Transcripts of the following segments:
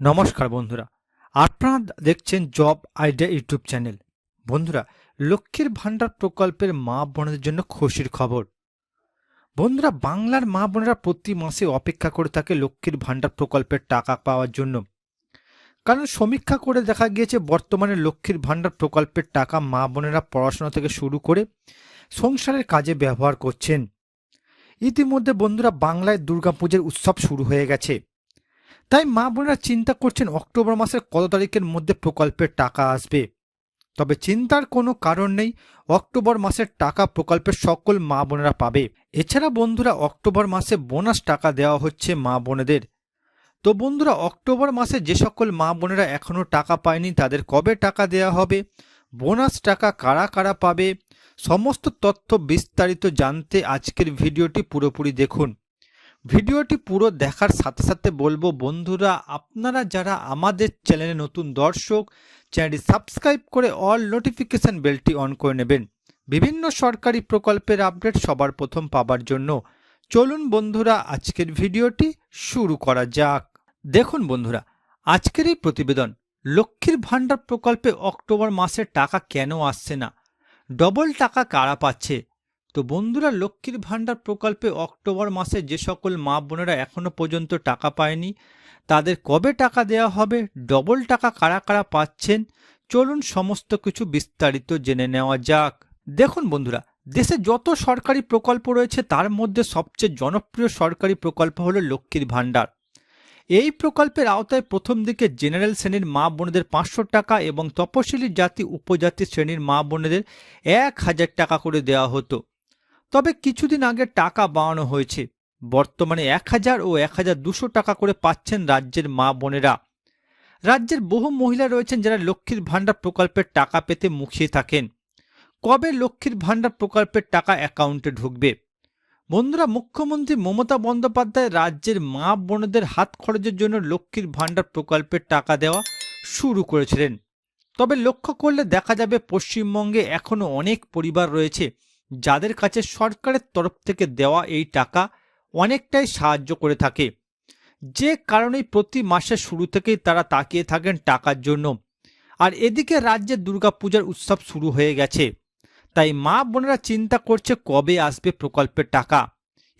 নমস্কার বন্ধুরা, আপনারা দেখছেন জব আইডিয়া ইউটিউব চ্যানেল। বন্ধুরা, লক্ষ্মীর ভাণ্ডার প্রকল্পের মা বোনদের জন্য খুশির খবর। বন্ধুরা, বাংলার মা বোনেরা প্রতি মাসে অপেক্ষা করে থাকে লক্ষ্মীর ভাণ্ডার প্রকল্পের টাকা পাওয়ার জন্য। কারণ সমীক্ষা করে দেখা গিয়েছে, বর্তমানে লক্ষ্মীর ভাণ্ডার প্রকল্পের টাকা মা বোনেরা পড়াশোনা থেকে শুরু করে সংসারের কাজে ব্যবহার করছেন। ইতিমধ্যে বন্ধুরা, বাংলায় দুর্গাপুজোর উৎসব শুরু হয়ে গেছে। তাই মা বোনেরা চিন্তা করছেন অক্টোবর মাসের কত তারিখের মধ্যে প্রকল্পের টাকা আসবে। তবে চিন্তার কোনো কারণ নেই, অক্টোবর মাসের টাকা প্রকল্পের সকল মা বোনেরা পাবে। এছাড়া বন্ধুরা, অক্টোবর মাসে বোনাস টাকা দেওয়া হচ্ছে মা বোনেদের। তো বন্ধুরা, অক্টোবর মাসে যে সকল মা বোনেরা এখনও টাকা পায়নি, তাদের কবে টাকা দেওয়া হবে? বোনাস টাকা কারা কারা পাবে? সমস্ত তথ্য বিস্তারিত জানতে আজকের ভিডিওটি পুরোপুরি দেখুন। ভিডিওটি পুরো দেখার সাথে সাথে বলব, বন্ধুরা, আপনারা যারা আমাদের চ্যানেলে নতুন দর্শক, চ্যানেলটি সাবস্ক্রাইব করে অল নোটিফিকেশন বেলটি অন করে নেবেন। বিভিন্ন সরকারি প্রকল্পের আপডেট সবার প্রথম পাবার জন্য। চলুন, বন্ধুরা, আজকের ভিডিওটি শুরু করা যাক। দেখুন, বন্ধুরা, আজকের এই প্রতিবেদন লক্ষ্মীর ভাণ্ডার প্রকল্পে অক্টোবর মাসের টাকা কেন আসছে না? ডবল টাকা কারা পাচ্ছে? তো বন্ধুরা, লক্ষ্মীর ভাণ্ডার প্রকল্পে অক্টোবর মাসে যে সকল মা বোনেরা এখনও পর্যন্ত টাকা পায়নি, তাদের কবে টাকা দেওয়া হবে, ডবল টাকা কারা কারা পাচ্ছেন, চলুন সমস্ত কিছু বিস্তারিত জেনে নেওয়া যাক। দেখুন বন্ধুরা, দেশে যত সরকারি প্রকল্প রয়েছে, তার মধ্যে সবচেয়ে জনপ্রিয় সরকারি প্রকল্প হলো লক্ষ্মীর ভাণ্ডার। এই প্রকল্পের আওতায় প্রথম দিকে জেনারেল শ্রেণির মা বোনেদের পাঁচশো টাকা এবং তপশিলি জাতি উপজাতি শ্রেণির মা বোনেদের এক হাজার টাকা করে দেওয়া হতো। তবে কিছুদিন আগে টাকা বাড়ানো হয়েছে। বর্তমানে এক হাজার ও এক হাজার দুশো টাকা করে পাচ্ছেন রাজ্যের মা বোনেরা। রাজ্যের বহু মহিলা রয়েছেন যারা লক্ষ্মীর ভাণ্ডার প্রকল্পের টাকা পেতে মুখিয়ে থাকেন। কবে লক্ষ্মীর ভাণ্ডার প্রকল্পের টাকা অ্যাকাউন্টে ঢুকবে? বন্ধুরা, মুখ্যমন্ত্রী মমতা বন্দ্যোপাধ্যায় রাজ্যের মা বোনদের হাত খরচের জন্য লক্ষ্মীর ভাণ্ডার প্রকল্পের টাকা দেওয়া শুরু করেছিলেন। তবে লক্ষ্য করলে দেখা যাবে পশ্চিমবঙ্গে এখনও অনেক পরিবার রয়েছে যাদের কাছে সরকারের তরফ থেকে দেওয়া এই টাকা অনেকটাই সাহায্য করে থাকে। যে কারণেই প্রতি মাসের শুরু থেকেই তারা তাকিয়ে থাকেন টাকার জন্য। আর এদিকে রাজ্যে দুর্গাপূজার উৎসব শুরু হয়ে গেছে। তাই মা বোনেরা চিন্তা করছে কবে আসবে প্রকল্পের টাকা।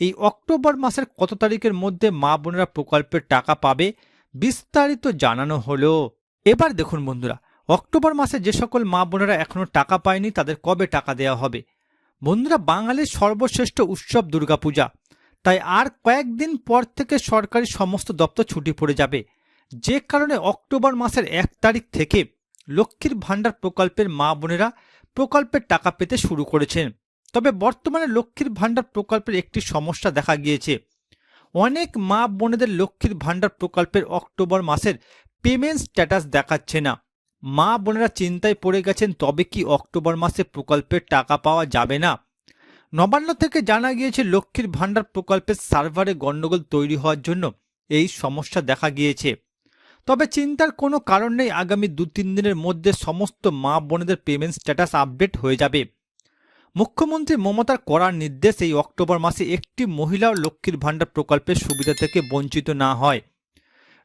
এই অক্টোবর মাসের কত তারিখের মধ্যে মা বোনেরা প্রকল্পের টাকা পাবে বিস্তারিত জানানো হলো। এবার দেখুন বন্ধুরা, অক্টোবর মাসে যে সকল মা বোনেরা এখনও টাকা পায়নি তাদের কবে টাকা দেওয়া হবে? বন্ধুরা, বাঙালির সর্বশ্রেষ্ঠ উৎসব দুর্গাপূজা। তাই আর কয়েকদিন পর থেকে সরকারি সমস্ত দপ্তর ছুটি পড়ে যাবে। যে কারণে অক্টোবর মাসের এক তারিখ থেকে লক্ষ্মীর ভাণ্ডার প্রকল্পের মা বোনেরা প্রকল্পের টাকা পেতে শুরু করেছেন। তবে বর্তমানে লক্ষ্মীর ভাণ্ডার প্রকল্পের একটি সমস্যা দেখা গিয়েছে। অনেক মা বোনেদের লক্ষ্মীর ভাণ্ডার প্রকল্পের অক্টোবর মাসের পেমেন্ট স্ট্যাটাস দেখাচ্ছে না। মা বোনেরা চিন্তায় পড়ে গেছেন, তবে কি অক্টোবর মাসে প্রকল্পের টাকা পাওয়া যাবে না? নবান্ন থেকে জানা গিয়েছে, লক্ষ্মীর ভাণ্ডার প্রকল্পের সার্ভারে গণ্ডগোল তৈরি হওয়ার জন্য এই সমস্যা দেখা গিয়েছে। তবে চিন্তার কোনো কারণ নেই, আগামী দু তিন দিনের মধ্যে সমস্ত মা বোনেদের পেমেন্ট স্ট্যাটাস আপডেট হয়ে যাবে। মুখ্যমন্ত্রী মমতার করার নির্দেশ এই অক্টোবর মাসে একটি মহিলাও লক্ষ্মীর ভাণ্ডার প্রকল্পের সুবিধা থেকে বঞ্চিত না হয়।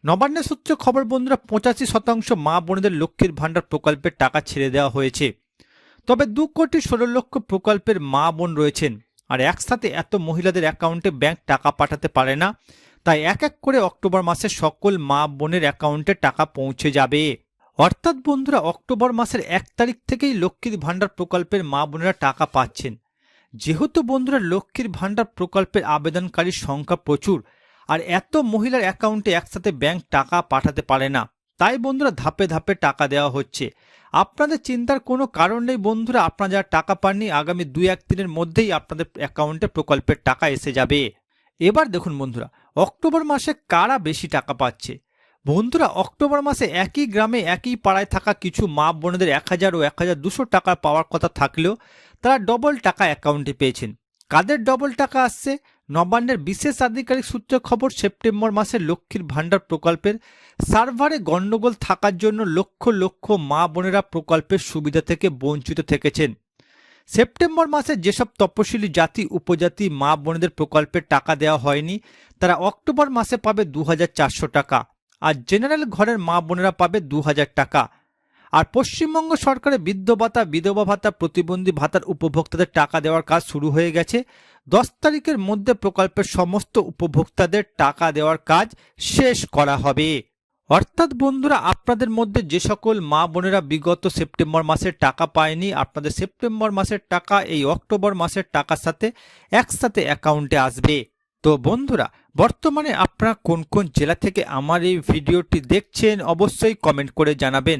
নবান্নের সূত্রে খবর, বন্ধুরা, পঁচাশি শতাংশ মা বোনদের লক্ষ্মীর ভাণ্ডার প্রকল্পের টাকা ছেড়ে দেওয়া হয়েছে। তবে দু কোটি ষোলো লক্ষ প্রকল্পের মা বোন রয়েছেন, আর একসাথে এত মহিলাদের অ্যাকাউন্টে ব্যাংক টাকা পাঠাতে পারে না। তাই এক এক করে অক্টোবর মাসে সকল মা বোনের অ্যাকাউন্টে টাকা পৌঁছে যাবে। অর্থাৎ, বন্ধুরা, অক্টোবর মাসের এক তারিখ থেকেই লক্ষ্মীর ভাণ্ডার প্রকল্পের মা বোনেরা টাকা পাচ্ছেন। যেহেতু, বন্ধুরা, লক্ষ্মীর ভাণ্ডার প্রকল্পের আবেদনকারীর সংখ্যা প্রচুর আর এত মহিলার অ্যাকাউন্টে একসাথে ব্যাংক টাকা পাঠাতে পারে না। তাই বন্ধুরা ধাপে ধাপে টাকা দেওয়া হচ্ছে। আপনাদের চিন্তার কোনো কারণ নেই বন্ধুরা, আপনারা যারা টাকা পাননি, আগামী দুই এক দিনের মধ্যেই আপনাদের অ্যাকাউন্টে প্রকল্পের টাকা এসে যাবে। এবার দেখুন বন্ধুরা, অক্টোবর মাসে কারা বেশি টাকা পাচ্ছে? বন্ধুরা, অক্টোবর মাসে একই গ্রামে একই পাড়ায় থাকা কিছু মা বোনেদের এক হাজার ও এক হাজার দুশো টাকা পাওয়ার কথা থাকলেও তারা ডবল টাকা অ্যাকাউন্টে পেয়েছেন। কাদের ডবল টাকা আসছে? নবান্নের বিশেষ আধিকারিক সূত্রে খবর, সেপ্টেম্বর মাসে লক্ষ্মীর ভাণ্ডার প্রকল্পের সার্ভারে গণ্ডগোল থাকার জন্য লক্ষ লক্ষ মা বোনেরা প্রকল্পের সুবিধা থেকে বঞ্চিত থেকেছেন। সেপ্টেম্বর মাসে যেসব তপশিলি জাতি, উপজাতি মা বোনেদের প্রকল্পের টাকা দেওয়া হয়নি, তারা অক্টোবর মাসে পাবে দু হাজার চারশো টাকা। আর জেনারেল ঘরের মা বোনেরা পাবে দু হাজার টাকা। আর পশ্চিমবঙ্গ সরকারের বৃদ্ধ ভাতা, বিধবা ভাতা প্রতিবন্ধী ভাতার উপভোক্তাদের টাকা দেওয়ার কাজ শুরু হয়ে গেছে। দশ তারিখের মধ্যে প্রকল্পের সমস্ত উপভোক্তাদের টাকা দেওয়ার কাজ শেষ করা হবে। অর্থাৎ বন্ধুরা, আপনাদের মধ্যে যে সকল মা বোনেরা বিগত সেপ্টেম্বর মাসের টাকা পায়নি, আপনাদের সেপ্টেম্বর মাসের টাকা এই অক্টোবর মাসের টাকার সাথে একসাথে অ্যাকাউন্টে আসবে। তো বন্ধুরা, বর্তমানে আপনারা কোন কোন জেলা থেকে আমার এই ভিডিওটি দেখছেন, অবশ্যই কমেন্ট করে জানাবেন।